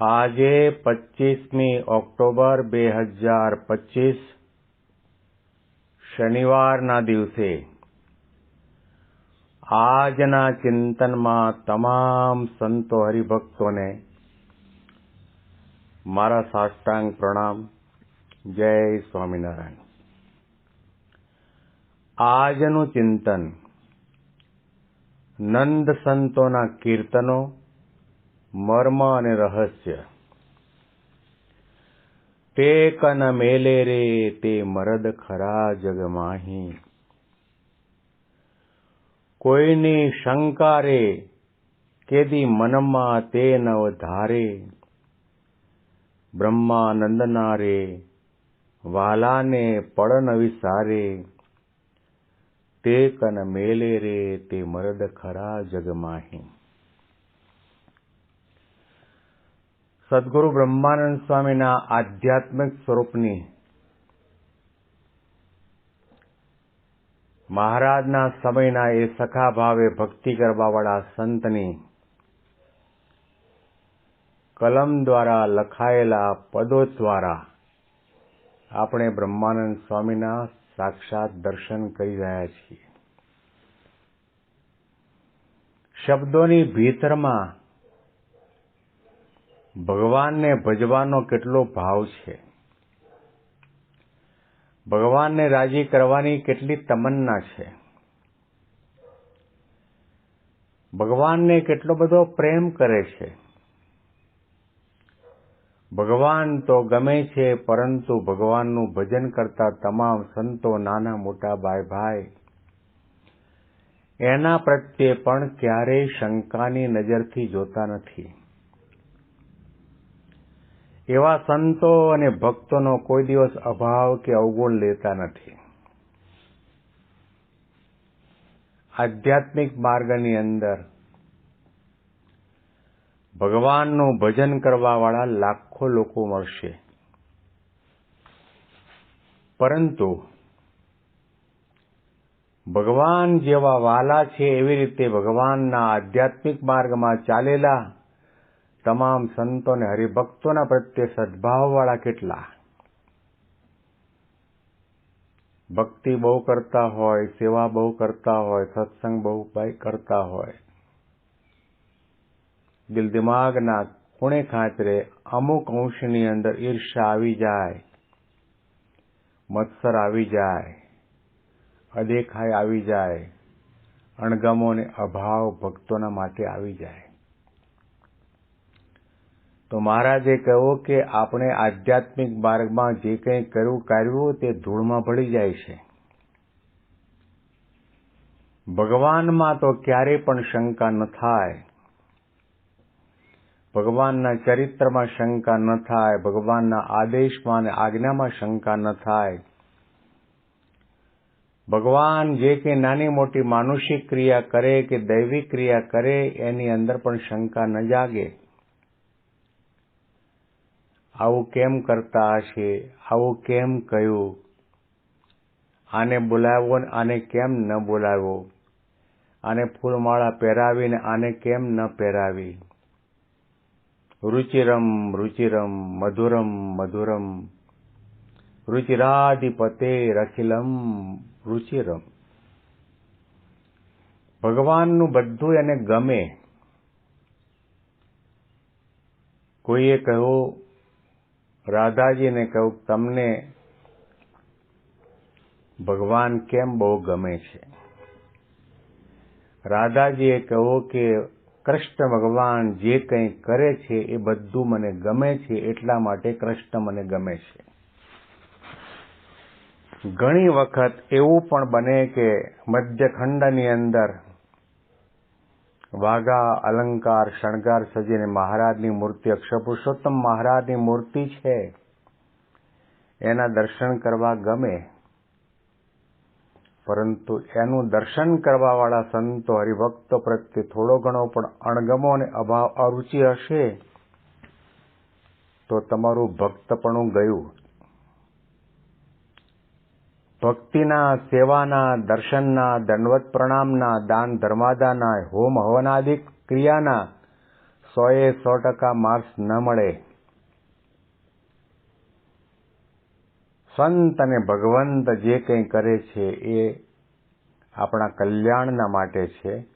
આજે પચીસમી ઓક્ટોબર બે હજાર પચીસ, શનિવારના દિવસે. આજના ચિંતનમાં તમામ સંતો હરિભક્તોને મારા સાષ્ટાંગ પ્રણામ. જય સ્વામિનારાયણ. આજનું ચિંતન નંદ સંતોના કીર્તનો મર્મ અને રહસ્ય તે કન મેલે રે તે મરદ ખરા જગ માહી કોઈની શંકા રે કેદી મનમાં તે નવ ધારે બ્રહ્માનંદના રે વાલાને પડ ન વિસારે તે કન મેલે રે તે મરદ ખરા જગ સદગુરુ બ્રહ્માનંદ સ્વામીના આધ્યાત્મિક સ્વરૂપની મહારાજના સમયના એ સખા ભાવે ભક્તિ કરવાવાળા સંતની કલમ દ્વારા લખાયેલા પદો દ્વારા આપણે બ્રહ્માનંદ સ્વામીના સાક્ષાત દર્શન કરી રહ્યા છીએ. શબ્દોની ભીતરમાં ભગવાનને ભજવાનો કેટલો ભાવ છે? ભગવાનને રાજી કરવાની કેટલી તમન્ના છે? ભગવાનને કેટલો બધો પ્રેમ કરે છે? ભગવાન તો ગમે છે, પરંતુ ભગવાનનું ભજન કરતા તમામ સંતો નાના મોટા ભાઈ ભાઈ. એના પ્રત્યે પણ ક્યારેય શંકાની નજરથી જોતા નથી. એવા સંતો અને ભક્તોનો કોઈ દિવસ અભાવ કે અવગુણ લેતા નથી. આધ્યાત્મિક માર્ગની અંદર ભગવાનનું ભજન કરવાવાળા લાખો લોકો મળશે. પરંતુ ભગવાન જેવા વાલા છે એવી રીતે ભગવાનના આધ્યાત્મિક માર્ગમાં ચાલેલા તમામ સંતો અને હરિભક્તોના પ્રત્યે સદભાવવાળા કેટલા? ભક્તિ બહુ કરતા હોય, સેવા બહુ કરતા હોય, સત્સંગ બહુ કરતા હોય. દિલ દિમાગના ખૂણે ખાતરે અમુક અંશની અંદર ઈર્ષા આવી જાય, મત્સર આવી જાય, અદેખાય આવી જાય અણગમો અને અભાવ ભક્તોના માટે આવી જાય. તો મહારાજે કહ્યું કે આપણે આધ્યાત્મિક માર્ગમાં જે કંઈ કર્યું કાર્યું તે ધૂળમાં ભળી જાય છે. ભગવાનમાં તો ક્યારેય પણ શંકા ન થાય. ભગવાનના ચરિત્રમાં શંકા ન થાય, ભગવાનના આદેશમાં અને આજ્ઞામાં શંકા ન થાય. ભગવાન જે કે નાની મોટી માનુષિક ક્રિયા કરે કે દૈવિક ક્રિયા કરે, એની અંદર પણ શંકા ન જાગે. આવું કેમ કરતા હશે? આવું કેમ કહ્યું? આને બોલાવ્યો ને આને કેમ ન બોલાવ્યો આને ફૂલમાળા પહેરાવીને આને કેમ ન પહેરાવી? રુચિરમ રુચિરમ, મધુરમ મધુરમ. રુચિરાધિપતે રખિલમ, રુચિરમ. ભગવાનનું બધું એને ગમે. કોઈએ કહ્યું રાધાજીને કહ્યું તમને ભગવાન કેમ બહુ ગમે છે? રાધાજીએ કહ્યું કે, કૃષ્ણ ભગવાન જે કંઈ કરે છે એ બધું મને ગમે છે, એટલા માટે કૃષ્ણ મને ગમે છે. ઘણી વખત એવું પણ બને કે મધ્યખંડની અંદર વાઘા, અલંકાર, શણગાર સજીને મહારાજની મૂર્તિ અક્ષર પુરુષોત્તમ મહારાજની મૂર્તિ છે. એના દર્શન કરવા ગમે. પરંતુ એનું દર્શન કરવાવાળા સંતો હરિભક્તો પ્રત્યે થોડો ઘણો પણ અણગમો અને અભાવ અરુચિ હશે, તો તમારું ભક્તપણું ગયું. ભક્તિના, સેવાના, દર્શનના, દંડવત પ્રણામના, દાન ધર્માદાના, હોમ હવનાદિક ક્રિયાના સોએ સો ટકા માર્ક્સ ન મળે. સંત અને ભગવંત જે કંઈ કરે છે એ આપણા કલ્યાણના માટે છે,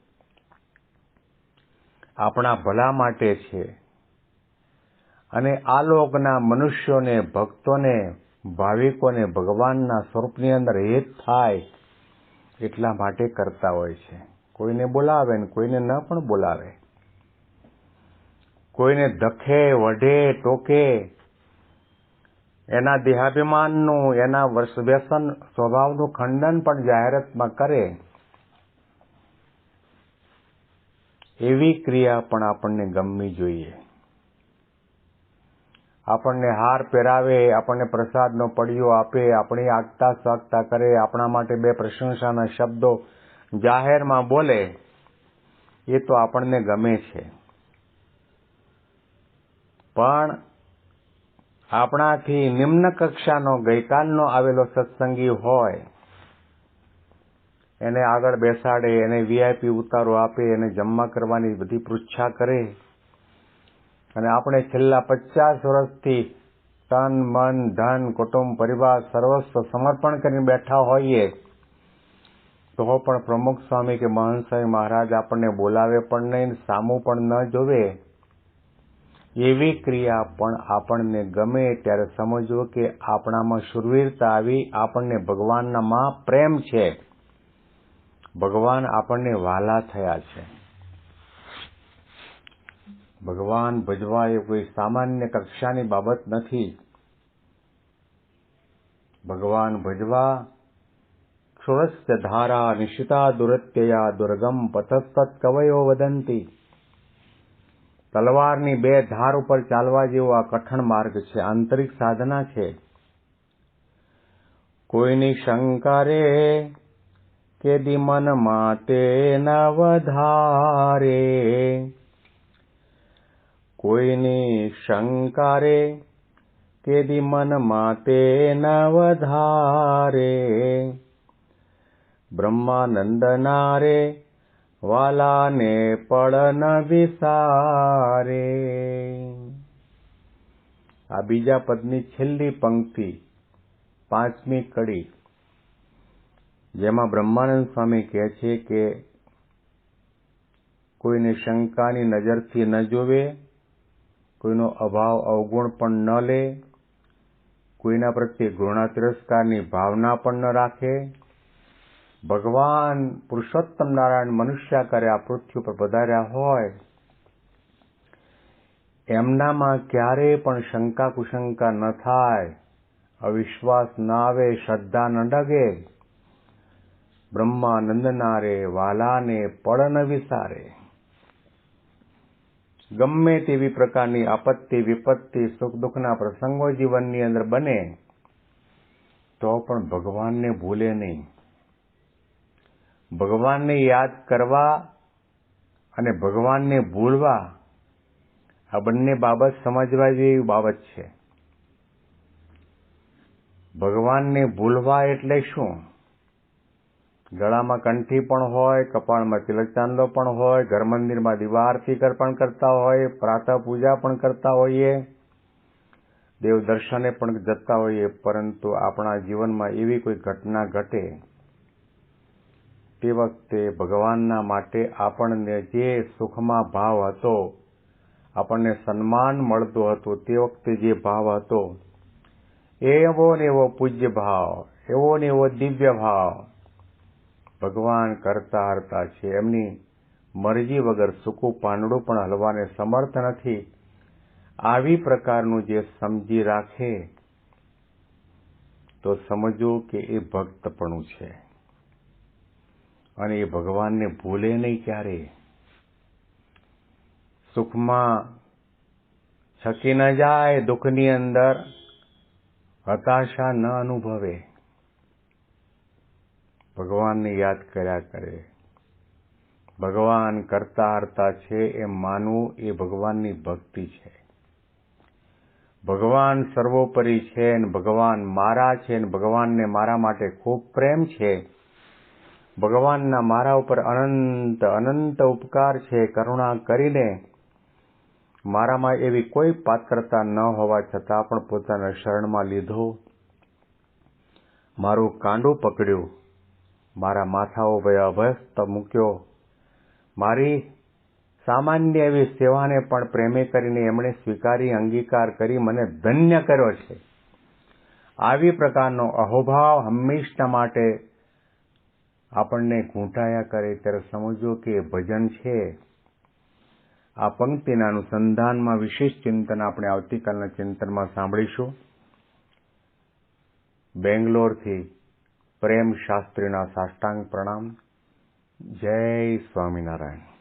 આપણા ભલા માટે છે અને આ લોકના મનુષ્યોને, ભક્તોને ભાવિકોને ભગવાનના સ્વરૂપની અંદર હેત થાય એટલા માટે કરતા હોય છે. કોઈને બોલાવે ને કોઈને ન પણ બોલાવે. કોઈને દખે વઢે, ટોકે, એના દેહાભિમાનનું, એના વ્યસન સ્વભાવનું ખંડન પણ જાહેરાતમાં કરે. એવી ક્રિયા પણ આપણને ગમવી જોઈએ. આપણને હાર પહેરાવે, આપણને પ્રસાદનો પડિયો આપે, આપણી આગતા સ્વાગતા કરે, આપણા માટે બે પ્રશંસાના શબ્દો જાહેરમાં બોલે, એ તો આપણને ગમે છે. પણ આપણાથી નિમ્ન કક્ષાનો ગઈકાલનો આવેલો સત્સંગી હોય, એને આગળ બેસાડે, એને વીઆઈપી ઉતારો આપે, એને જમવા કરવાની બધી પૃચ્છા કરે અને આપણે છેલ્લા પચાસ વર્ષથી તન, મન, ધન, કુટુંબ, પરિવાર સર્વસ્વ સમર્પણ કરીને બેઠા હોઈએ, તો પણ પ્રમુખ સ્વામી કે મહંત મહારાજ આપણને બોલાવે પણ નહીં સામું પણ ન જોવે. એવી ક્રિયા પણ આપણને ગમે ત્યારે સમજવું કે આપણામાં શુરવીરતા આવી, આપણને ભગવાનનામાં પ્રેમ છે. ભગવાન આપણને વાલા થયા છે. ભગવાન ભજવા એ કોઈ સામાન્ય કક્ષાની બાબત નથી. ભગવાન ભજવા ક્ષુરસ્ય ધારા નિશિતા દુરત્યયા દુર્ગમ પથસ્તત કવયો વદંતી. તલવારની બે ધાર ઉપર ચાલવા જેવો આ કઠણ માર્ગ છે, આંતરિક સાધના છે. કોઈની શંકારે કેદી મન માતે ન વધારે. કોઈની શંકારે, કેદી મન માતે નવધારે બ્રહ્માનંદનારે વાલાને પળન વિસારે. આ બીજા પદની છેલ્લી પંક્તિ, પાંચમી કડી, જેમાં બ્રહ્માનંદ સ્વામી કહે છે કે કોઈને શંકાની નજરથી ન જોવે કોઈનો અભાવ અવગુણ પણ ન લે, કોઈના પ્રત્યે ઘૃણા તિરસ્કારની ભાવના પણ ન રાખે, ભગવાન પુરુષોત્તમ નારાયણ મનુષ્યાકારે આ પૃથ્વી ઉપર પધાર્યા હોય, એમનામાં ક્યારેય પણ શંકા કુશંકા ન થાય, અવિશ્વાસ ન આવે, શ્રદ્ધા ન ડગે, બ્રહ્માનંદના રે, વાલાને પળ ન વિસારે. ગમે તેવી પ્રકારની આપત્તિ, વિપત્તિ, સુખ દુઃખના પ્રસંગો જીવનની અંદર બને, તો પણ ભગવાનને ભૂલે નહીં. ભગવાનને યાદ કરવા અને ભગવાનને ભૂલવા આ બંને બાબત સમજવા જેવી બાબત છે. ભગવાનને ભૂલવા એટલે શું? ગળામાં કંઠી પણ હોય, કપાળમાં તિલક ચાંદલો પણ હોય, ઘર મંદિરમાં દીવા આરતી પણ કરતા હોય, પ્રાતઃ પૂજા પણ કરતા હોઈએ, દેવ દર્શને પણ જતા હોઈએ, પરંતુ આપણા જીવનમાં એવી કોઈ ઘટના ઘટે તે વખતે ભગવાનના માટે આપણને જે સુખમાં ભાવ હતો, આપણને સન્માન મળતું હતું, તે વખતે જે ભાવ હતો, એવો ને એવો પૂજ્ય ભાવ, એવો ને એવો દિવ્ય ભાવ ભગવાન કરતા હરતા છે. એમની મરજી વગર સૂકું પાંદડું પણ હલવાને સમર્થ નથી. આવી પ્રકારનું જે સમજી રાખે, તો સમજો કે એ ભક્તપણું છે. અને એ ભગવાનને ભૂલે નહીં ક્યારે? સુખમાં છકી ન જાય, દુઃખની અંદર હતાશા ન અનુભવે. ભગવાનને યાદ કર્યા કરે. ભગવાન કરતા હરતા છે એમ માનવું એ ભગવાનની ભક્તિ છે. ભગવાન સર્વોપરી છે ને ભગવાન મારા છે ને ભગવાનને મારા માટે ખૂબ પ્રેમ છે. ભગવાનના મારા ઉપર અનંત અનંત ઉપકાર છે, કરુણા કરીને મારામાં એવી કોઈ પાત્રતા ન હોવા છતાં પણ પોતાના શરણમાં લીધો. મારું કાંડું પકડ્યું. મારા માથા ઉપર અભયસ્ત મૂક્યો. મારી સામાન્ય એવી સેવાને પણ પ્રેમે કરીને એમણે સ્વીકારી, અંગીકાર કરી મને ધન્ય કર્યો છે. આવી પ્રકારનો અહોભાવ હંમેશા માટે આપણને ઘૂંટાયા કરે ત્યારે સમજો કે એ ભજન છે. આ પંક્તિના અનુસંધાનમાં વિશેષ ચિંતન આપણે આવતીકાલના ચિંતનમાં સાંભળીશું. બેંગ્લોરથી પ્રેમ શાસ્ત્રીના સાષ્ટાંગ પ્રણામ. જય સ્વામિનારાયણ.